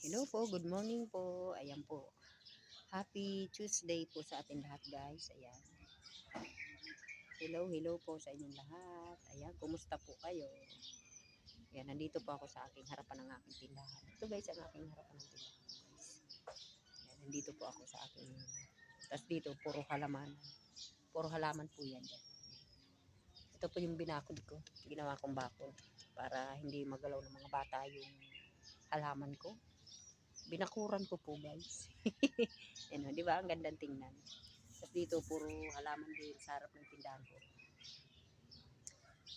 Hello po, good morning po. Ayan po. Happy Tuesday po sa atin lahat guys. Ayan. Hello, hello po sa inyong lahat. Ayan, kumusta po kayo? Ayan, nandito po ako sa aking harapan ng aking tindahan. Ito guys, ang aking harapan ng tindahan. Guys. Ayan, nandito po ako sa aking... Tapos dito, puro halaman. Puro halaman po yan. Ayan. Ito po yung binakod ko. Ginawa kong bakod. Para hindi magalaw ng mga bata yung halaman ko. Binakuran ko po guys. Yan o, di ba? Ang gandang tingnan. Tapos dito, puro halaman din sa harap ng tindahan ko.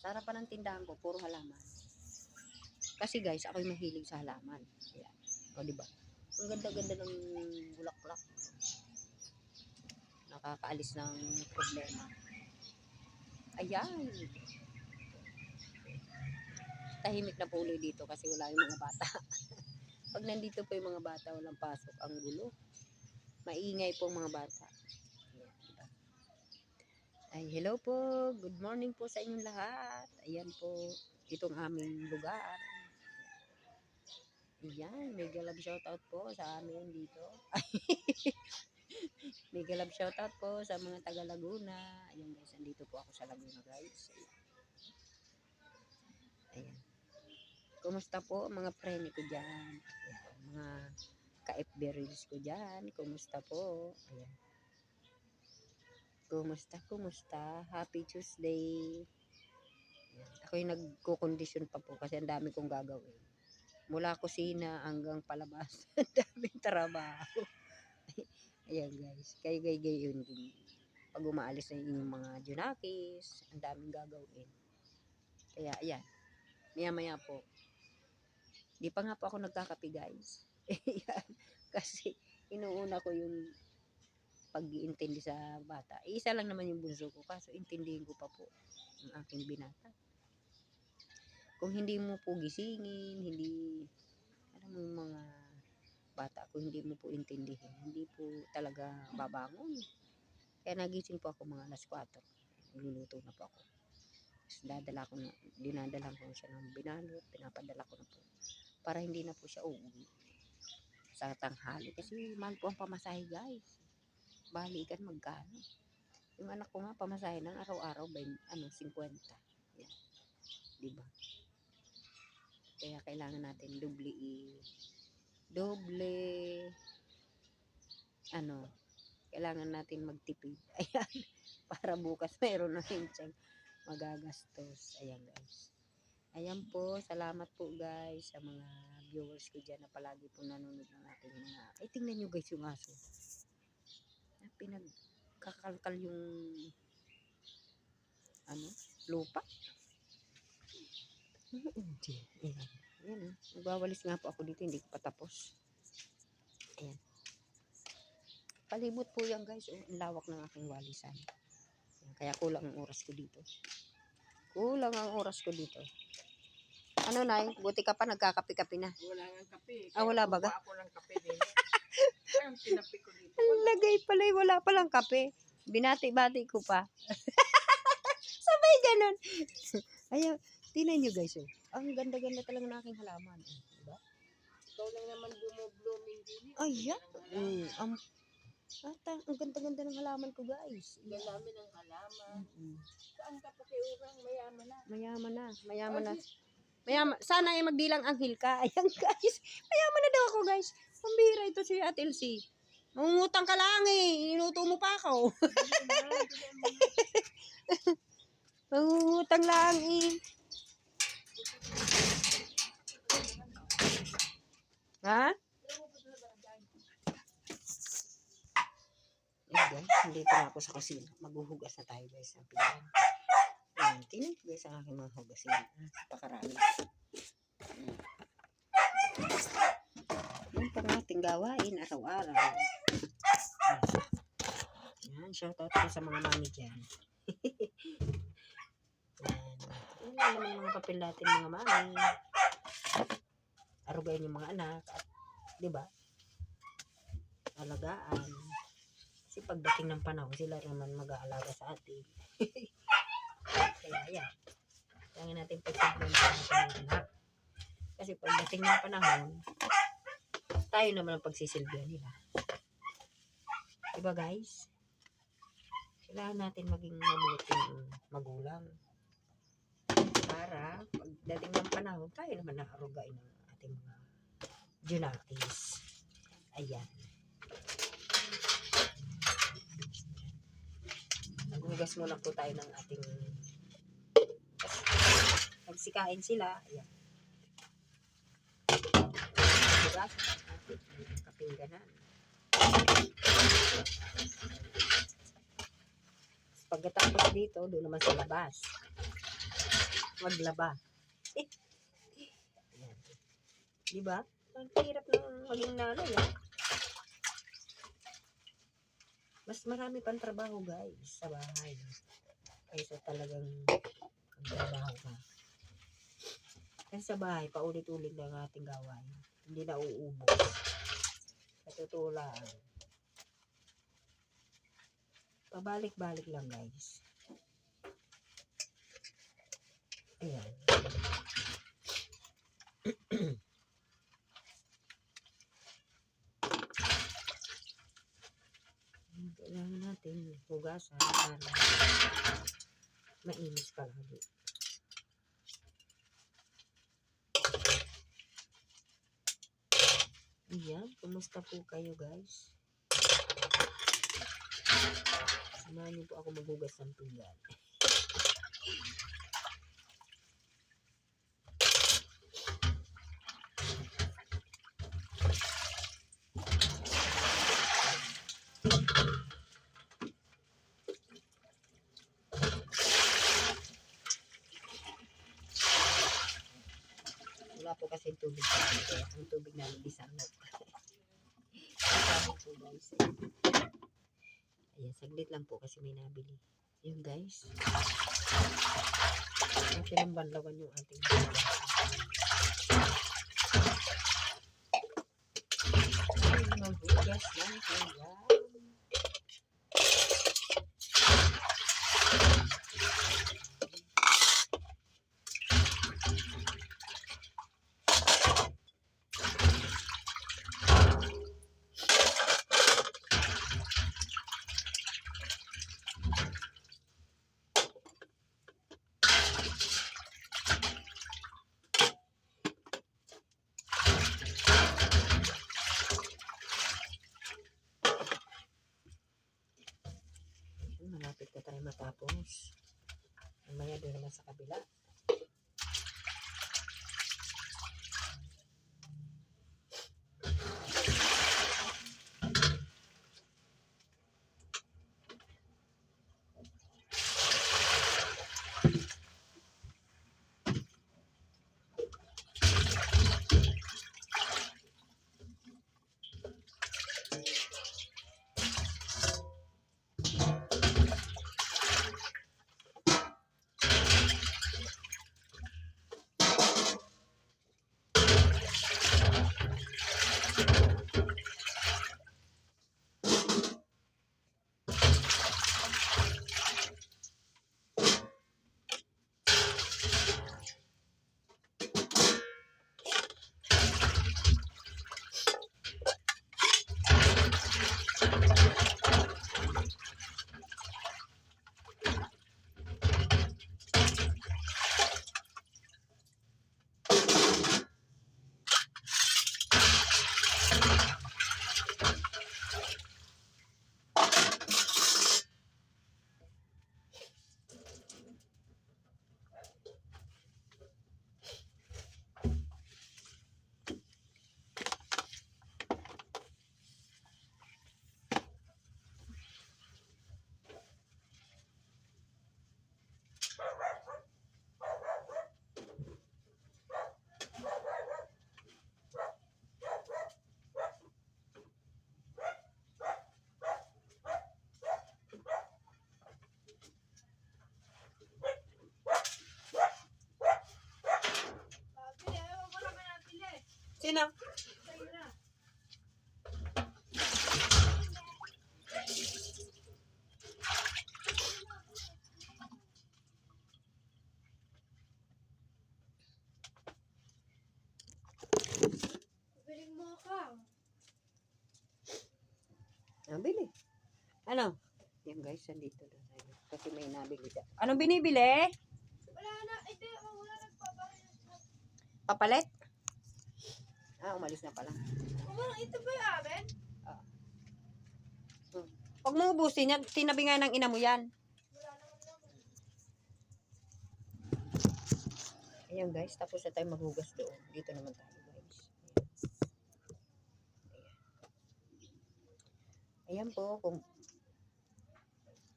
Sa harapan ng tindahan ko, puro halaman. Kasi guys, ako'y mahilig sa halaman. Ayan. O, di ba? Ang ganda-ganda ng bulaklak. Nakakaalis ng problema. Ayan. Tahimik na po ulit dito kasi wala yung mga bata. Pag nandito po yung mga bata, walang pasok, ang gulo. Maingay po mga bata. Ay, hello po. Good morning po sa inyong lahat. Ayan po, itong aming lugar. Ayan, may galab shoutout po sa amin dito. may galab shoutout po sa mga taga Laguna. Ayan guys, nandito po ako sa Laguna guys. Ayan. Kumusta po mga preni ko dyan? Ayan, mga ka-FB reels ko dyan. Kumusta po? Ayan. Kumusta, kumusta? Happy Tuesday. Ayan. Ako yung nagko-condition pa po kasi ang dami kong gagawin. Mula kusina hanggang palabas. ang daming trabaho. Ayan guys. Kaya gay gay yun din. Pag umaalis na yung mga junakis, ang daming gagawin. Kaya ayan. Maya maya po, Di pa nga po ako nagkakape guys. Kasi inuuna ko yung pag-iintindi sa bata. Eh, Isa lang naman yung bunso ko. Kaso intindihin ko pa po ang aking binata. Kung hindi mo po gisingin, hindi, alam mo yung mga bata, kung hindi mo po intindihin, hindi po talaga babangon. Kaya nagising po ako mga alas 4. Nagluluto na po ako. Tapos ko na, dinadala ko siya ng binalot, pinapadala ko na po para hindi na po siya uuwi sa tanghali. Kasi mahal po ang pamasahe guys. Balikan magkano. Yung anak ko nga pamasahe ng araw-araw by ano 50. Yan. 'Di ba? Kaya kailangan natin doble i doble ano kailangan natin magtipid. Ayan. Para bukas meron na rin magagastos. Ayan guys. Ayan po, salamat po guys sa mga viewers ko dyan na palagi po nanonood ng ating mga... Ay, tingnan nyo guys yung aso. Na pinagkakalkal yung ano, lupa. Hindi. Ayan. Ayan. oh. Nagwawalis nga po ako dito, hindi ko pa tapos. Ayan. Palibot po yan guys. Oh, ang lawak ng aking walisan. Ayan. Kaya kulang ang oras ko dito. Kulang ang oras ko dito. Ano nay? Buti ka pa nagkakape-kape na. Wala nga kape. Ah, wala ba ga? Ako ng kape din. Ayun, tinapi ko dito. Ang lagay pala, eh, wala palang kape. Binati-bati ko pa. Sabay ganun. Ayaw, tinan nyo guys. Oh. Ang ganda-ganda talaga ng aking halaman. Oh, diba? Ikaw lang naman bumublooming din. eh. Ayan. Mm, ang, ata, ang ganda-ganda ng halaman ko guys. Galami ng halaman. Mm, Saan ka pa kay Urang? Mayaman na. mayaman na. Mayaman na. Mayaman. Sana ay magbilang anghel ka. Ayan guys. Mayaman na daw ako guys. Pambira ito si Ate Elsie. Mangungutang ka lang eh. Inuto mo pa ako. Mangungutang lang eh. Ha? Ayan nandito na ako sa kusina. Maghuhugas na tayo guys ng pinggan. Ayan, tingnan ko guys ang aking mga hugasin. Ah, Napakarami. Yan pang ating gawain araw-araw. Ayan, shoutout po sa mga mami dyan. Ayan. Yan naman mga papel natin mga mami. Arugayin yung mga anak. Di ba? Alagaan. Kasi pagdating ng panahon, sila naman mag-aalaga sa atin. Kaya yan. Kailangan natin pagsignan sa ating anak. Kasi pagdating ng panahon, tayo naman ang pagsisilbihan nila. Diba guys? Kailangan natin maging mabuting magulang. Para pagdating ng panahon, tayo naman nakarugain ng ating mga Junatis. Ayan. Maghugas muna po tayo ng ating nagsikain sila. Ayan. Ang kapingganan. Pagkatapos dito, doon naman sa labas. Maglaba. Ayan. Di ba? Ang hirap ng maging nanay. Ah. Mas marami pang trabaho guys sa bahay. Kaysa talagang trabaho ka. Kasi sa bahay, paulit-ulit lang ang ating gawain. Hindi na uubos. Sa. Pabalik-balik lang guys. Ayan. Kailangan natin hugasan para mainis palagi. Ayan, kumusta po kayo guys? Samahan niyo po ako maghugas ng pinggan. Kasi tubig akin, kaya ang tubig namin bisangot. Sabi po guys. Ayan, saglit lang po kasi may nabili. Yun guys. Natin ang banlawan yung ating Ay, maghugas ng pinggan. Malapit na tayo matapos. Mamaya doon naman sa kabila. Sino? Biling mo ako. Nabili. Ano? Yan guys, nandito na tayo. Kasi may nabili siya. Anong binibili? Wala na. Ito, wala nagpapalit. Papalit? Ah, umalis na pala. Kumarang ito ba yung amin? Huwag mo ubusin yan. Tinabi nga ng ina mo yan. Ayan guys, tapos na tayo maghugas doon. Dito naman tayo guys. Ayan. Ayan po. Kung...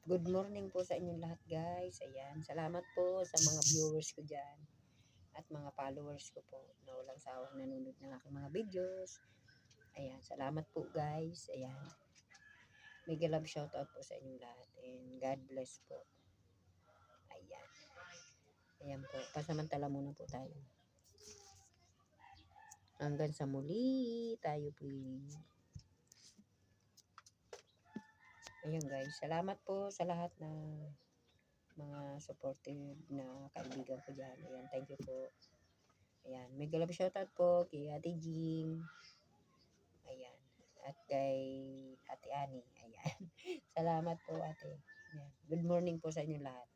Good morning po sa inyong lahat guys. Ayan. Salamat po sa mga viewers ko dyan. At mga followers ko po na walang sawang nanonood ng aking mga videos. Ayan. Salamat po guys. Ayan. Mega love shoutout po sa inyong lahat. And God bless po. Ayan. Ayan po. Pasamantala muna po tayo. Hanggang sa muli. Tayo po. Ayan guys. Salamat po sa lahat na mga supportive na kaibigan ko dyan. Ayan. Thank you po. Ayan. Mega love shoutout po kay Ate Jing. Ayan. At kay Ate Ani. Ayan. Salamat po ate. Ayan. Good morning po sa inyo lahat.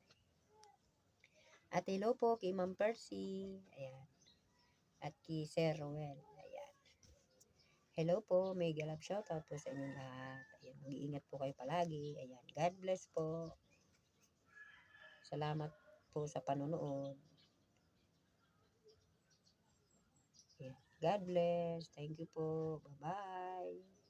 At hello po kay Ma'am Percy. Ayan. At kay Sir Roel. Ayan. Hello po. Mega love shoutout po sa inyong lahat. Ayan. Mag-iingat po kayo palagi. Ayan. God bless po. Salamat po sa panonood. God bless. Thank you po. Bye-bye.